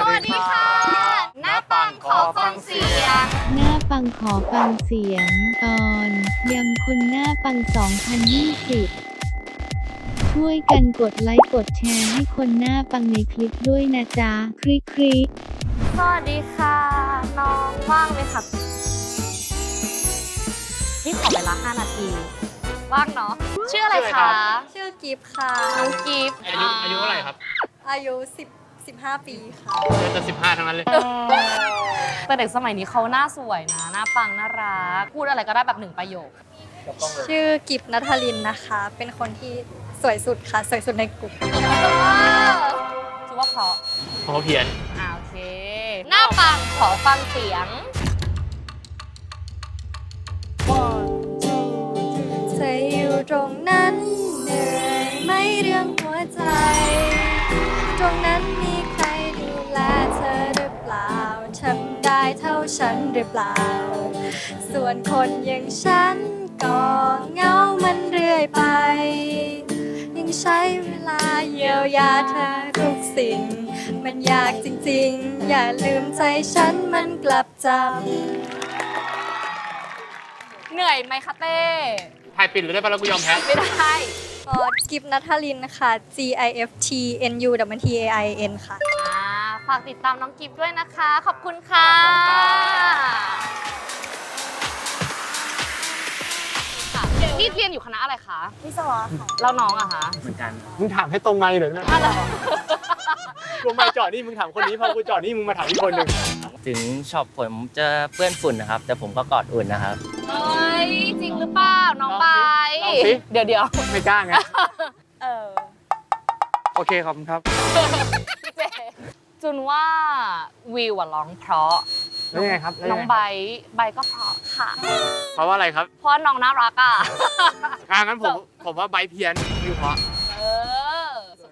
สวัสดีค่ะ หน้าปังขอฟังเสียง หน้าปังขอฟังเสียง ตอนยำคนหน้าปัง 2020 ช่วยกันกดไลค์กดแชร์ให้คนหน้าปังในคลิปด้วยนะจ๊ะ คลิกคลิกสวัสดีค่ะ น้องว่างไหมคะนี่ขอเวลา 5 นาที ว่างเนาะชื่ออะไรชื่ออะไรครัคะบชื่อกิฟต์ค่ะ น้องกิฟต์อายุอายุเท่าไหร่ครับ อายุ 10 15 ปีค่ะ เดือนจะสิบห้าทั้งนั้นเลย แต่เด็กสมัยนี้เขาหน้าสวยนะ หน้าปังน่ารัก พูดอะไรก็ได้แบบหนึ่งประโยค ชื่อกิฟต์นัทลินนะคะ เป็นคนที่สวยสุดค่ะ สวยสุดในกลุ่มถือว่าเพราะขอเพียน อ่าโอเค หน้าปังขอฟังเสียง เธออยู่ตรงนั้นเหนื่อยไหม่เรื่องหัวใจำได้เท่าฉันหรือเปล่า ส่วนคนอย่างฉันก็เหงามันเรื่อยไป ยังใช้เวลาเยียวยาเธอทุกสิ่ง มันยากจริงๆ อย่าลืมใจฉันมันกลับจเหนื่อยไหมคะเต้ถ่ายปิดหรือได้ปะแล้วกูยอมแพ้ ไม่ได้ำก็กิฟนัทลินค่ะ G I F T N U W T A I N ค่ะอ่า ฝากติดตามน้องกิฟต์ด้วยนะคะขอบคุณค่ะ ค่ะนี่เรียนอยู่คณะอะไรคะวิศวะค่ะ แล้วน้องอะคะเหมือนกัน มึงถามให้ตรงไมค์หน่อยนะอะไรกูไม่จอดนี่มึงถามคนนี้พอกูจอดนี่มึงมาถามอีกคนหนึ่งถึงช็อปผมจะเปื้อนฝุ่นนะครับ แต่ผมก็กอดอุ่นนะครับ เฮ้ยจริงหรือเปล่าน้องใบลองสิเดี๋ยวเดี๋ยวไม่กล้าไง เออ โอเคขอบคุณครับพี่เจจุนว่าวิวอะร้องเพราะ แล้วยังไงครับแล้วน้ยัองไใบใบก็เพราะค่ะ เพราะว่าอะไรครับเพราะน้องน่ารักอะ อ่างั้นผมผมว่าใบเพี้ยนวิวเพราะเออ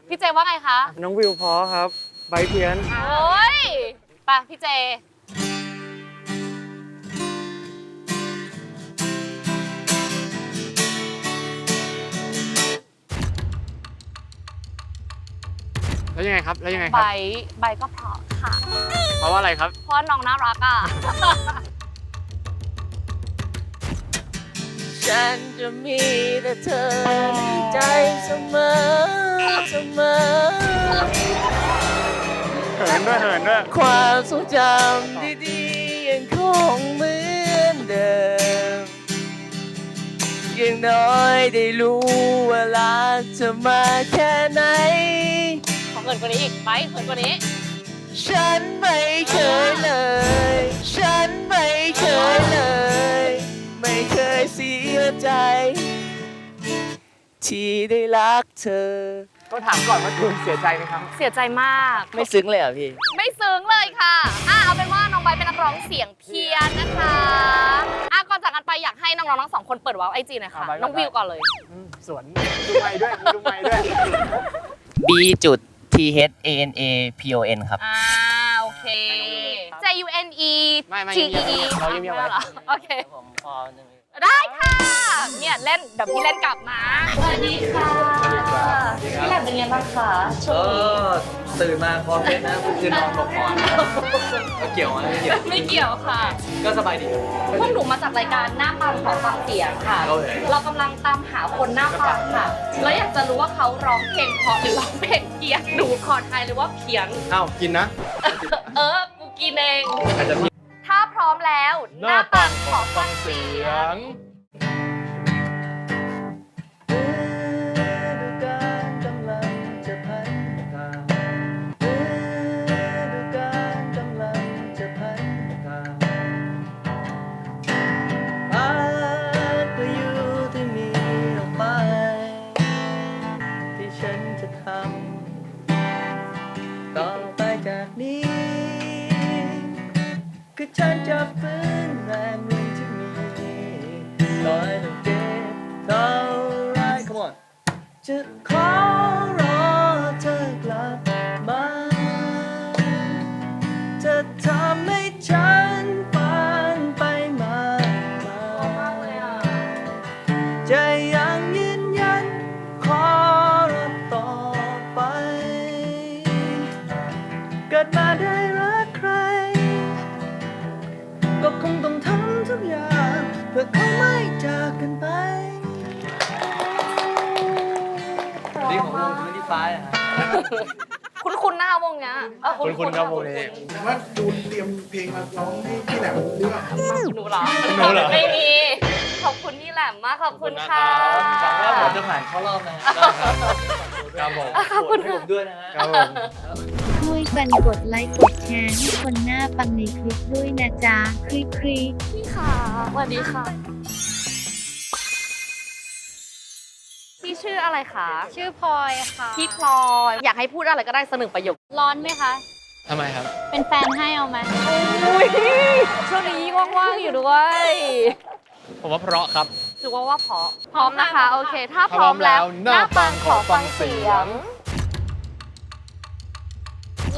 พี่เจว่าไงคะน้องวิวเพราะครับ ใบเพี้ยน โอ้ยไปพี่เจ แล้วยังไงครับแล้วยังไงคใบรับใบก็เพราะค่ะ เพราะว่าอะไรครับ เพราะน้องน่ารักอะ ฉันจะมีแต่เธอในใจเสมอเสมอ เหินด้วยเหินด้วยความทรงจำดีๆยังคงเหมือนเดิมยังน้อยได้รู้ว่ารักเธอมาแค่ไหน ขอเกินกว่านี้อีกไปเกินกว่านี้ ฉันไม่เคยเลย ฉันไม่เคยเลย ไม่เคยเสียใจ ที่ได้รักเธอ ต้องถามก่อนว่าคุณเสียใจไหมครับ เสียใจมาก ไม่ซึ้งเลยเหรอะพี่ ไม่ซึ้งเลยค่ะ อะเอาเป็นว่าน้องใบเป็นนักร้องเสียงเพี้ยนนะคะ อะก่อนจากกันไปอยากให้น้องๆทั้งสองคนเปิดวาร์ปไอจีหน่อยค่ะ เอาไว้ก่อน น้องวิวก่อนเลย อืมสวนดูไม้ด้วยดูไม้ด้วย B จุด T H A N A P O N ครับ อ่าโอเค J U N E ไม่ไม่ T เงี E ย E บๆเราเงียบๆไว้ไม่หรอโอเค ผมพอหนึ่งได้ค่ะ เนี่ยเล่นเดี๋ยวพี่เล่นกลับนะสวัสดีค่ะ พี่แหลมเป็นไงบ้างคะช่วงนี้ ตื่นมาพอเฟสนะคือนอนบอกก่อนก็เกี่ยวไหมไม่เกี่ยว ไม่เกี่ยวค่ะ ก็สบายดี พวกหนูมาจากรายการหน้าปังขอฟังเสียงค่ะ โอเค เรากำลังตามหาคนหน้าปังค่ะ แล้วอยากจะรู้ว่าเขาร้องเพลงเพราะหรือร้องเพลงเพี้ยนหนูขอทายเลยว่าเพี้ยน อ้าวกินนะ เออ กูกินเอง อาจจะมีถ้าพร้อมแล้ว หน้าปังขอฟังเสียงที่ คุณคุณหน้าวงเนี้ยเออคุณคุณครับวงนี้แต่ว่าจูนเตรียมเพลงมาร้องให้พี่แหลมหรือเปล่าหนูเหรอหนูเหรอ ไม่มีขอบคุณนี่แหลมมากขอบคุณค่ะ หวังว่าผมจะผ่านเข้ารอบนะฮะครับผมขอบคุณให้ผมด้วยนะฮะ ครับผม ช่วยกันกดไลค์กดแชร์ให้คนหน้าปังในคลิปด้วยนะจ๊ะคลิกคลิกพี่ค่ะสวัสดีค่ะ พี่ชื่ออะไรคะชื่อพลอยค่ะพี่พลอยอยากให้พูดอะไรก็ได้สักหนึ่งประโยคร้อนไหมคะ ทำไมครับ เป็นแฟนให้เอาไหมอุ้ยช่วงนี้ว่างๆอยู่ด้วยผมว่าเพราะครับ ถือว่าว่าเพราะพร้อมนะคะ โอเค ถ้าพร้อมแล้ว หน้าปังขอฟังเสียง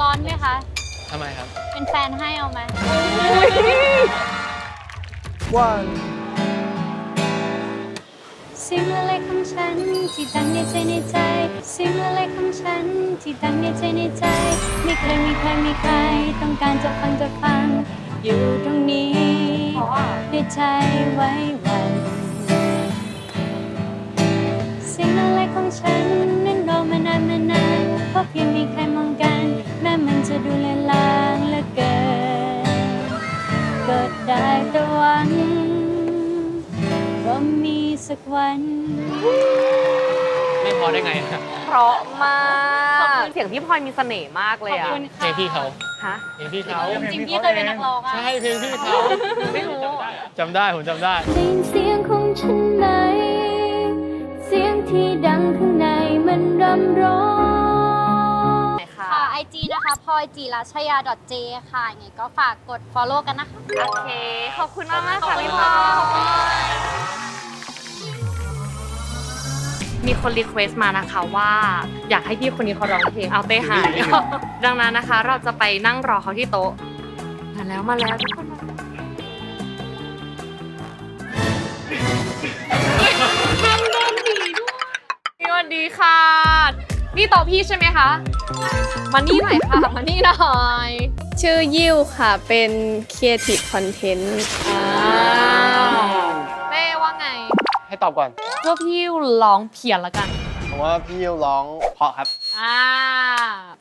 ร้อนไหมคะ ทำไมครับ เป็นแฟนให้เอาไหม One สิ่งเล็กของฉันที่ตั้งในใจในใจสิ่งเล็กของฉันที่ตั้งในใจในใจ ไม่เคยมีใครมีใคร ต้องการจะฟังจะฟัง อยู่ตรงนี้ในใจไว้วันสิ่งเล็กของฉันนั้นรอมานานมานานเพราะเพียงมีใครมองกัน แม้มันจะดูเลนลางเหลือเกินก็ได้แต่หวัง สักวัน ไม่พอได้ไงครับเพราะมากเสียงพี่พลอยมีเสน่ห์มากเลยอะเพลงพี่เขาฮะ เพลงพี่เขาจริงๆพี่เคยเป็นนักร้องอะ ใช่เพลงพี่เขาไม่รู้ จำได้ผมจำได้ ได้ยินเสียงของฉันไหม เสียงที่ดังข้างในมันรำร้อง ไหนคะค่ะ IG นะคะพลอยจีราชยา .j ค่ะยังไงก็ฝากกด follow กันนะคะ โอเค ขอบคุณมากมากๆค่ะพี่พลอย มีคนรีเควสต์มานะคะว่าอยากให้พี่คนนี้เขาร้องเพลงเอาเต้หาย ดังนั้นนะคะ เราจะไปนั่งรอเขาที่โต๊ะมาแล้วมาแล้วทุกคนมาทำโดนผีด้วยสวัสดีค่ะ นี่โต๊ะพี่ใช่ไหมคะ มานี่หน่อยค่ะ มานี่หน่อย ชื่อยิวค่ะ เป็น Creative Content อ้า ตอบก่อนว่าพี่ร้องเพี้ยนละกัน ผมว่าพี่ร้องเพราะครับ อ่า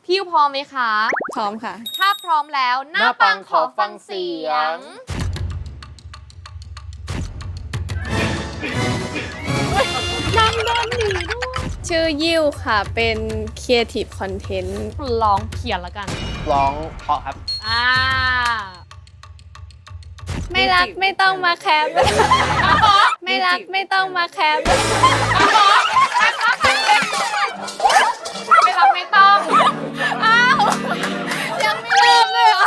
พี่พร้อมไหมคะ พร้อมค่ะ ถ้าพร้อมแล้วหน้าหน้าปัปังงขขออฟัฟังงเสีเสียยงงชื่อยิวค่ะ เป็น Creative Content ร้องเพี้ยนละกัน ร้องเพราะครับ อ่า ไม่รักไม่ต้องมาแคป ไม่รักไม่ต้องมาแคปไม่รับไม่ต้องยังไม่เริ่มเลยเหรอ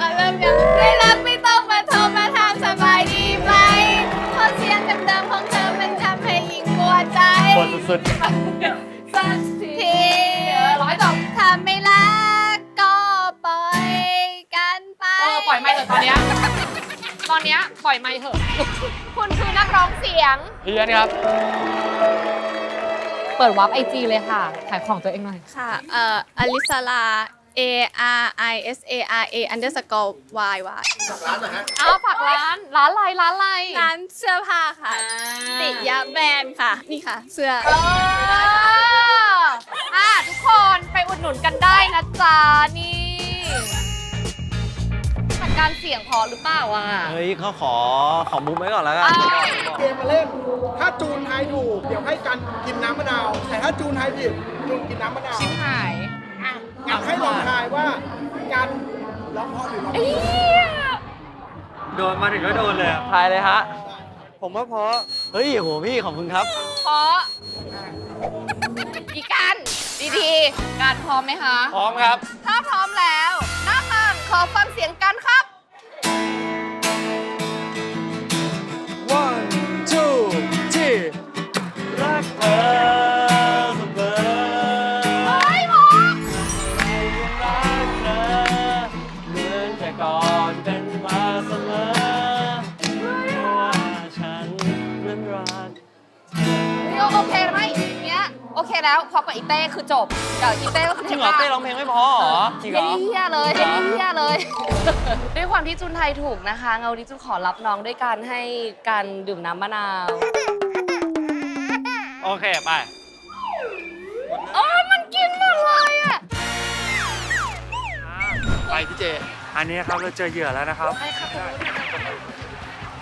อะเริ่มยังไม่รักไม่ต้องมาโทรมาถามสบายดีไหมเพราะเสียงเดิมๆของเธอมันทำให้ยิ่งปวดใจ ปวดสุดสัก อนเนี้ยปล่อยไม่เถอะ คุณคือนักร้องเสียงๆเพี้ยนครับ เปิดวับไอจีเลยค่ะ ขายของตัวเองหน่อย ค่ะ เอ่ออลิสลา A R I S A R A underscore Y Y อ้าวฝากร้าน ร้านอะไรร้านอะไรร้านเสื้อผ้าค่ะ อ่าติยะแบรนด์ค่ะ นี่ค่ะ เสื้อ เอออะทุกคนไปอุดหนุนกันได้นะจ๊ะนี่แต่ การเสียงพอหรือเปล่าอะ เฮ้ยเขาขอขอมุกไว้ก่อนแล้วกันเกมมาเล่น ถ้าจูนทายถูก เดี๋ยวให้กันกินน้ำมะนาว แต่ถ้าจูนทายผิดจูนกินน้ำมะนาวชิบหายอะงั้นให้ลองทายว่าการร้องเพราะหรือร้องผิดโดนมาถึงก็โดนเลยอะทายเลยฮะ ผมว่าเพราะเฮ้ยโหพี่ขอบคุณครับเพราะอีกันดีๆการพร้อมไหมคะ พร้อมครับ ถ้าพร้อมแล้ว หน้าปังขอฟังเสียงกันครับ อกับอีเต้คือจบเดี๋ยวอีเต้ก็คือจริงเหรอเต้ร้องเพลงไม่พอเหรอจริงเหรเฮีอยเฮียเลยเฮียเฮียเลย ด้วยความที่จุนไทยถูกนะคะเงานี้จุนขอรับน้องด้วยการให้การดื่มน้ำมะนาว โอเคไปโอ้ยมันกินหมดเลยอะไปพี่เจ อันนี้ครับเราเจอเหยื่อแล้วนะครับ ใช่ค่ะ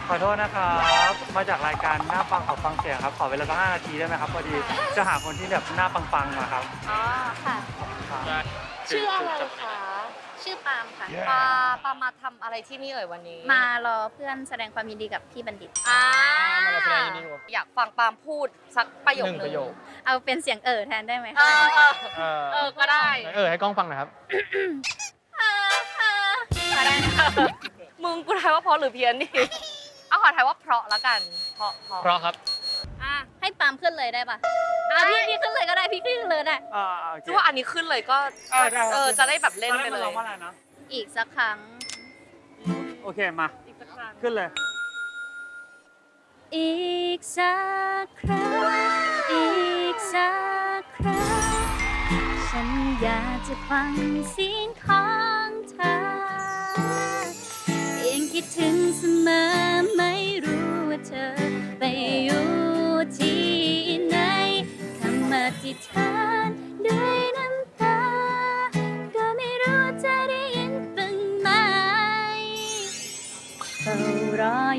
ขอโทษนะครับ มาจากรายการหน้าปังขอฟังเสียงครับ ขอเวลาสักห้านาทีได้ไหมครับพอดีจะหาคนที่แบบหน้าปังๆมาครับอ๋อค่ะชื่ออะไรคะ ชื่อปาล์มค่ะ ปาปามาทำอะไรที่นี่เอ่ยวันนี้มารอเพื่อนแสดงความยินดีกับพี่บัณฑิต อ่ามาเราแสดงยินดีกับ อยากฟังปาล์มพูดสักประโยคหนึ่งประโยคเอาเป็นเสียงเอ่อแทนได้ไหมเอคะอเออเออก็ได้เออให้กล้องฟังหน่อยครับได้นะคะมึงกูทายว่าเพราะหรือเพี้ยนดิเอา ขอทายว่าเพราะละกัน เพราะเพราะเพราะครับอะให้ปาล์มขึ้นเลยได้ปะได้อะพี่พี่ขึ้นเลยก็ได้พี่ขึ้นเลยได้อ่าโอเค คือว่าอันนี้ขึ้นเลยก็เออได้ครับ เออจะได้แบบเล่นไปตอเลมัร้อยงว่าอะไรนะอีกสักครั้ง โอเคมา อีกสักครั้งขึ้นเลย อีกสักครั้ง อีกสักครั้ง ฉันอยากจะฟังเสียงของเธอยังคิดถึงเสมอไม่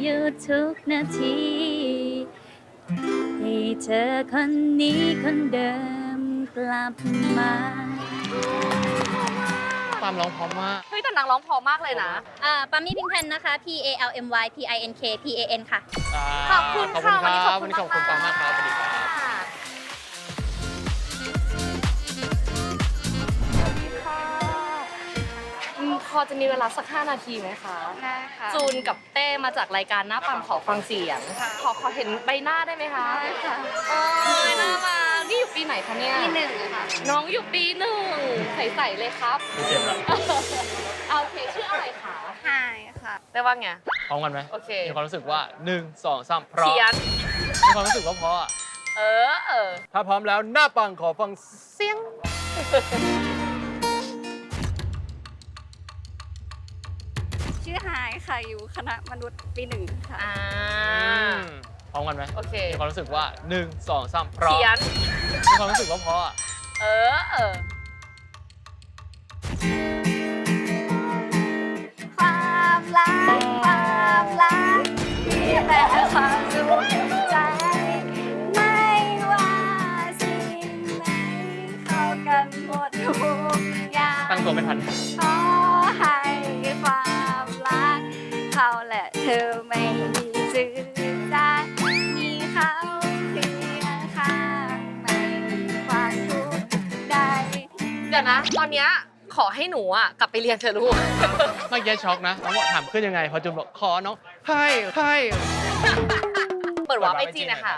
ารออยู่ทุกนาทีให้เธอคนนี้คนเดิมกลับมาปาล์มร้องพร้อมมาก เฮ้ยแต่นางร้องเพอมากเลยนะ อ่าปามี่พิงเพนนะคะ P A L M Y P I N K P A N ค่ะ ขอบคุณขอบค่ะคุณครับ วัวันนนี้นี้ขขออบบคุคุณณปาล์มมามากกคครัรับบสวัสดีครับ อืมพอจะมีเวลาสัก 5 นาทีไหมคะ ได้ค่ะ จูนกับเต้มาจากรายการหน้าปังขอฟังเสียงขอขอเห็นใบหน้าได้ไหมคะได้ค่ะโอ้ยน่ามานี่อยู่ปีไหนคะเนี่ย ที่หนึ่งค่ะน้องอยู่ปีหนึ่งใสๆเลยครับ ไม่เจ็บแล้วเอาโอเคชื่ออะไรคะหายค่ะได้ว่าไง พร้อมกันไหมโอเค มีความรู้สึกว่าหนึ่งสองสามเพราะเขียน มีความรู้สึกว่าเพราะอะเออเออ ถ้าพร้อมแล้วหน้าปังขอฟังเสียง ค่ะอยู่คณะมนุษย์ปีหนึ่งค่ะ อ่า พร้อมกันไหมโอเค มีความรู้สึกว่าหนึ่งสองสามเพราะเขียน มีความรู้สึกว่าเพราะอะเออเออความรักความรักมีแต่ความสุขใจ ไม่ว่าสิ่งไหนเข้ากันหมดทุกอย่างตั้งตัวไม่ทัน ขอ ยวนะ ตอนเนี้ยขอให้หนูอะกลับไปเรียนเธอะลูก เมื่อกี้ช็อกนะน้องบอกถามขึ้นยังไง พอจูนบอกขอน้องให้ให้ เปิดวาร์ปไอจีนะคะ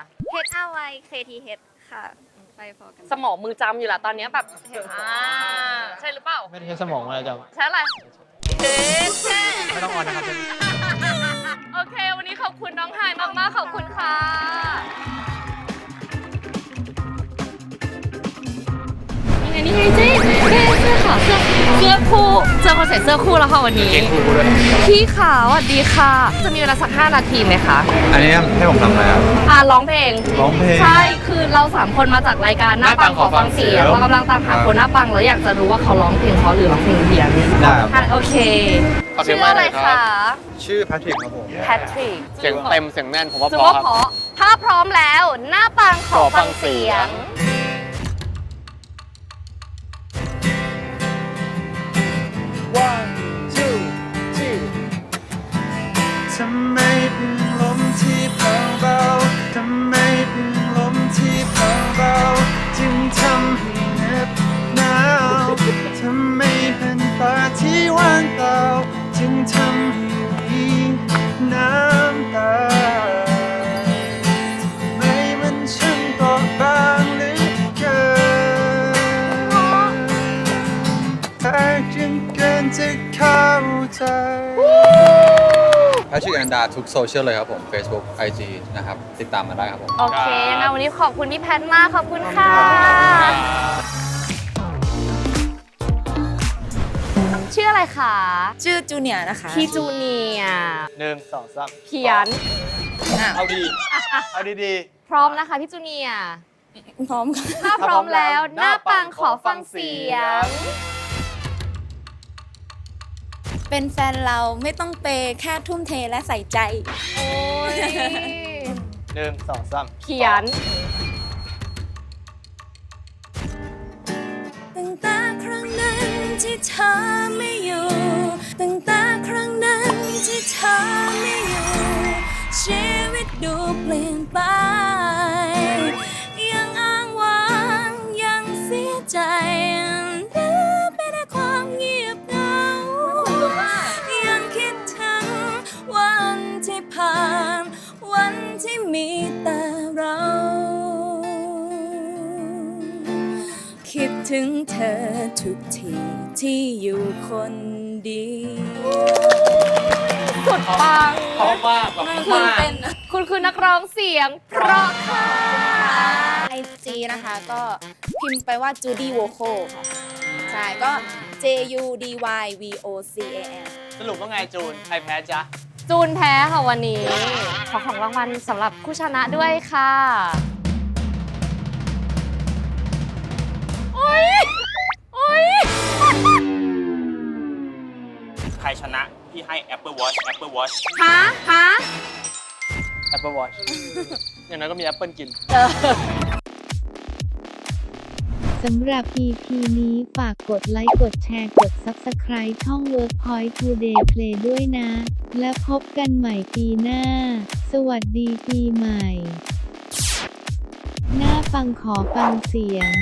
H R Y K T H ค่ะ ไปพอกันสมองมือจำอยู่ละตอนเนี้ยแบบอ่าใช่หรือเปล่า ไม่ได้ใช้สมองอะไรจ้ะ ใช่อะไรเจ๊เจ๊ไม่ต้องออนนะครับ โอเค วันนี้ขอบคุณน้องไฮายมากๆขอบคุณค่ะ นี่ไงนี่ไงเจ๊เจ๊เสื้อขาว เสื้อเสื้อคู่เจอคนใส่เสื้อคู่แล้วค่ะวันนี้ เก่งครูด้วยพี่ขาวสวัสดีค่ะ จะมีเวลาสัก 5 นาทีไหมคะ อันนี้ให้ผมทำอะไรครับ อ่าร้องเพลง ร้องเพลง ใช่ คือเราสามคนมาจากรายการหน้าปังขอฟังเสียงเรากำลังตามหาคนหน้าปังแล้วอยากจะรู้ว่าเขาร้องเพลงเพราะหรือร้องเพลงเพี้ยนได้ครับ อะโอเคขอเสียงชื่ออะไรไมค์หน่อยครัคะบชื่อแพทริกครับผม แพทริกเสียงเต็มเสียงแน่นผมว่าถืเพอราะว่าครับเพราะถ้าพร้อมแล้วหน้าปังขอฟังเสียง one two two ทำไมเป็ นลมที่ แต่จึงเกินจะเข้าใจแพแพทริกแอนดาทุกโซเชียลเลยครับผม Facebook IG นะครับ ติดตามมาได้ครับผม โอเคยังไงวันนี้ขอบคุณพี่แพทมากขอบคุณค่ะ ชื่ออะไรคะชื่อจูเนียร์นะคะ พี่จูเนียร์หนึ่งสองสามเขียน เอาดี เอาดีพร้อมนะคะพี่จูเนียร์พร้อมค่ะ ถ้าพร้อมแล้วหน้าปังขอฟังเสียง เป็นแฟนเราไม่ต้องเปย์แค่ทุ่มเทและใส่ใจ โอ้ยๆหนึ่งสองสามเขียน ตั้งแต่ครั้งนั้นที่เธอ คิดถึงเธอทุกทีที่อยู่คนเดียวสุดปังพร้อมมากแบบมันมากเป็นคุณคือนักร้องเสียง เพราะค่ะไอจีนะคะก็พิมพ์ไปว่า Judy Vocal ค่ะ ใช่ ก็ J U D Y V O C A L สรุปว่าไงจูน ใครแพ้จ๊ะ จูนแพ้ค่ะวันนี้ ขอของรางวัลสำหรับผู้ชนะด้วยค่ะ ชนะพี่ให้ Apple Watch Apple Watch ฮะฮะ Apple Watch อย่างนั้นก็มี Apple กิน สำหรับ EP นี้ฝากกดไลค์ กดแชร์ กด Subscribe ช่อง Workpoint Today Play ด้วยนะ และพบกันใหม่ปีหน้า สวัสดีปีใหม่ หน้าฟังขอฟังเสียง